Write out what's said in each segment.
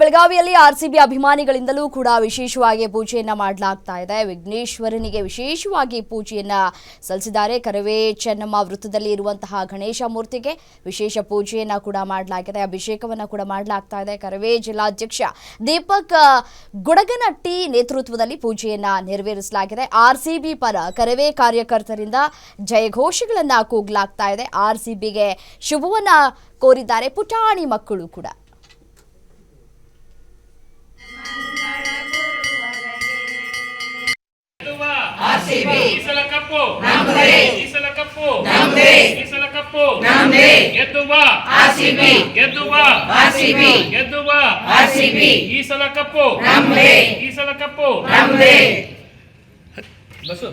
ಬೆಳಗಾವಿಯಲ್ಲಿ ಆರ್ಸಿಬಿ ಅಭಿಮಾನಿಗಳಿಂದಲೂ ಕೂಡ ವಿಶೇಷವಾಗಿ ಪೂಜೆಯನ್ನ ಮಾಡಲಾಗ್ತಾ ಇದೆ. ವಿಘ್ನೇಶ್ವರನಿಗೆ ವಿಶೇಷವಾಗಿ ಪೂಜೆಯನ್ನ ಸಲ್ಲಿಸಿದ್ದಾರೆ. ಕರವೇ ಚೆನ್ನಮ್ಮ ವೃತ್ತದಲ್ಲಿ ಇರುವಂತಹ ಗಣೇಶ ಮೂರ್ತಿಗೆ ವಿಶೇಷ ಪೂಜೆಯನ್ನ ಕೂಡ ಮಾಡಲಾಗಿದೆ. ಅಭಿಷೇಕವನ್ನ ಕೂಡ ಮಾಡಲಾಗ್ತಾ ಇದೆ. ಕರವೇ ಜಿಲ್ಲಾಧ್ಯಕ್ಷ ದೀಪಕ್ ಗುಡಗನಟ್ಟಿ ನೇತೃತ್ವದಲ್ಲಿ ಪೂಜೆಯನ್ನ ನೆರವೇರಿಸಲಾಗಿದೆ. ಆರ್ಸಿಬಿ ಪರ ಕರವೇ ಕಾರ್ಯಕರ್ತರಿಂದ ಜಯಘೋಷಗಳನ್ನ ಕೂಗಲಾಗ್ತಾ ಇದೆ. ಆರ್ಸಿಬಿಗೆ ಶುಭವನ್ನ ಕೋರಿದ್ದಾರೆ ಪುಟಾಣಿ ಮಕ್ಕಳು ಕೂಡ. ಸಲ ಕಪ್ಪು ಈ ಸಲ ಕಪ್ಪು ಈ ಸಲ ಕಪ್ಪು ಗೆದ್ದುವ ಗೆದ್ದುವ ಗೆದ್ದುವ ಈ ಸಲ ಕಪ್ಪು ಈ ಸಲ ಕಪ್ಪು ಬಸ್ಸು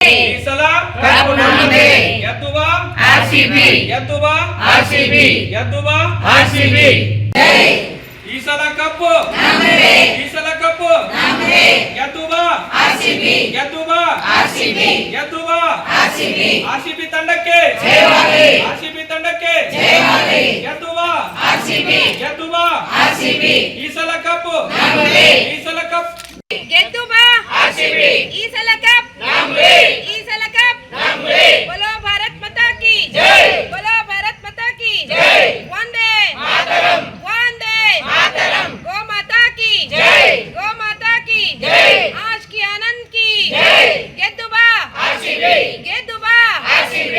ಈ ಸಲ ಕಪ್ಪು ನಮ್ಮದೇ. ಗೆದ್ದುವ ಆರ್ಸಿಬಿ ಗೆದ್ದುವ ಆರ್ಸಿಬಿ ಗೆದ್ದುವ ಆರ್ಸಿಬಿ ಜೈ ಈ ಸಲ ಕಪ್ಪು ನಮ್ಮದೇ ಈ ಸಲ ಕಪ್ಪು ನಮ್ಮದೇ ಗೆದ್ದುವ ಆರ್ಸಿಬಿ ಗೆದ್ದುವ ಆರ್ಸಿಬಿ ಗೆದ್ದುವ ಆರ್ಸಿಬಿ ಆರ್ಸಿಬಿ ತಂಡಕ್ಕೆ ಜಯವಾಗಲಿ ಆರ್ಸಿಬಿ ತಂಡಕ್ಕೆ ಜಯವಾಗಲಿ ಗೆದ್ದುವ ಆರ್ಸಿಬಿ ಗೆದ್ದುವ ಆರ್ಸಿಬಿ ಈ ಸಲ ಕಪ್ಪು ನಮ್ಮದೇ ಈ ಸಲ ಕಪ್ ಗೆದ್ದು ಬಾ ಆರ್ಸಿಬಿ ಈ ಸಲ ಕಪ್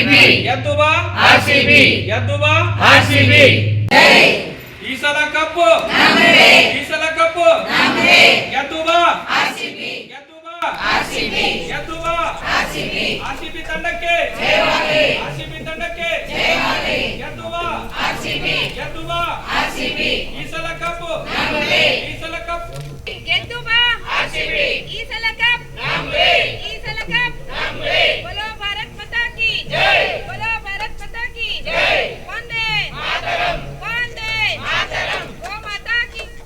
ಆರ್ಸಿಬಿ ಗೆದ್ದುವ ಆರ್ಸಿಬಿ ಗೆದ್ದುವ ಆರ್ಸಿಬಿ ಜೈ ಈ ಸಲ ಕಪ್ಪು ನಮ್ಮದೇ ಈ ಸಲ ಕಪ್ಪು ನಮ್ಮದೇ ಗೆದ್ದುವ ಆರ್ಸಿಬಿ ಗೆದ್ದುವ ಆರ್ಸಿಬಿ ಗೆದ್ದುವ ಆರ್ಸಿಬಿ ಆರ್ಸಿಬಿ ತಂಡಕ್ಕೆ ಜಯವಾಗಲಿ ಆರ್ಸಿಬಿ ತಂಡಕ್ಕೆ